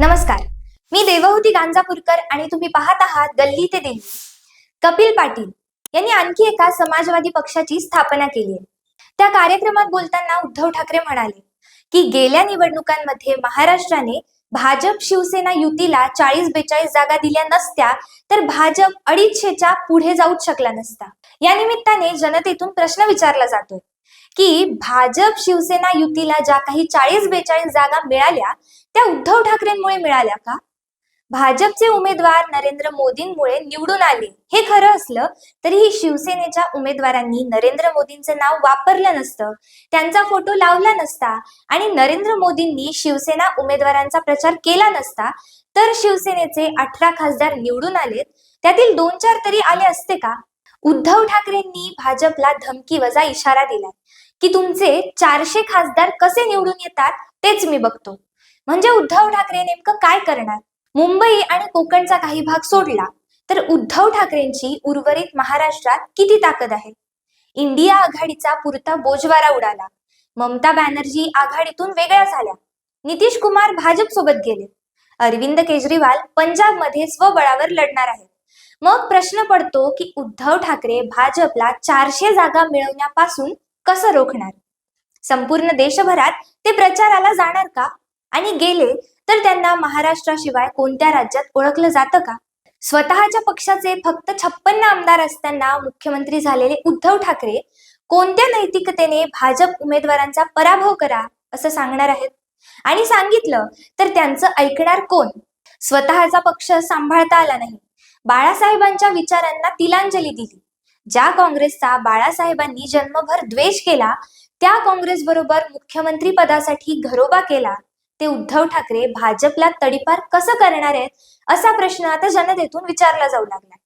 नमस्कार. मी देवहूती गांजापूरकर आणि तुम्ही पाहत आहात गल्ली ते दिल्ली. कपिल पाटील यांनी आणखी एका समाजवादी पक्षाची स्थापना केली आहे. त्या कार्यक्रमात बोलताना उद्धव ठाकरे म्हणाले की गेल्या निवडणुकांमध्ये महाराष्ट्राने भाजप शिवसेना युतीला चाळीस बेचाळीस जागा दिल्या नसत्या तर भाजप अडीचशेच्या पुढे जाऊच शकला नसता. या निमित्ताने जनतेतून प्रश्न विचारला जातोय. की भाजप शिवसेना युतीला ज्या काही चाळीस बेचाळीस जागा मिळाल्या त्या उद्धव ठाकरेंमुळे मिळाल्या का? भाजपचे उमेदवार नरेंद्र मोदींमुळे निवडून आले हे खरं असलं तरीही शिवसेनेच्या उमेदवारांनी नरेंद्र मोदींचं नाव वापरलं नसतं त्यांचा फोटो लावला नसता आणि नरेंद्र मोदींनी शिवसेना उमेदवारांचा प्रचार केला नसता तर शिवसेनेचे अठरा खासदार निवडून आलेत त्यातील दोन चार तरी आले असते का? हो. उद्धव ठाकरेंनी भाजपला धमकी वजा इशारा दिलाय. की तुमचे चारशे खासदार कसे निवडून येतात तेच मी बघतो. म्हणजे उद्धव ठाकरे नेमकं काय करणार? मुंबई आणि कोकणचा काही भाग सोडला तर उद्धव ठाकरेंची उर्वरित महाराष्ट्रात किती ताकद आहे? इंडिया आघाडीचा पुरता बोजवारा उडाला. ममता बॅनर्जी आघाडीतून वेगळ्या झाल्या. नितीश कुमार भाजप सोबत गेले. अरविंद केजरीवाल पंजाबमध्ये स्वबळावर लढणार आहेत. मग प्रश्न पडतो की उद्धव ठाकरे भाजपला चारशे जागा मिळवण्यापासून कसं रोखणार? संपूर्ण देशभरात ते प्रचाराला जाणार का? आणि गेले तर त्यांना महाराष्ट्राशिवाय कोणत्या राज्यात ओळखलं जातं का? स्वतःच्या पक्षाचे फक्त छप्पन्न आमदार असताना मुख्यमंत्री झालेले उद्धव ठाकरे कोणत्या नैतिकतेने भाजप उमेदवारांचा पराभव करा असं सांगणार आहेत? आणि सांगितलं तर त्यांचं ऐकणार कोण? स्वतःचा पक्ष सांभाळता आला नाही. बाळासाहेबांच्या विचारांना तिलांजली दिली. ज्या काँग्रेसचा बाळासाहेबांनी जन्मभर द्वेष केला त्या काँग्रेस बरोबर मुख्यमंत्री पदासाठी घरोबा केला ते उद्धव ठाकरे भाजपला तडीपार कसं करणार आहेत असा प्रश्न आता जनतेतून विचारला जाऊ लागला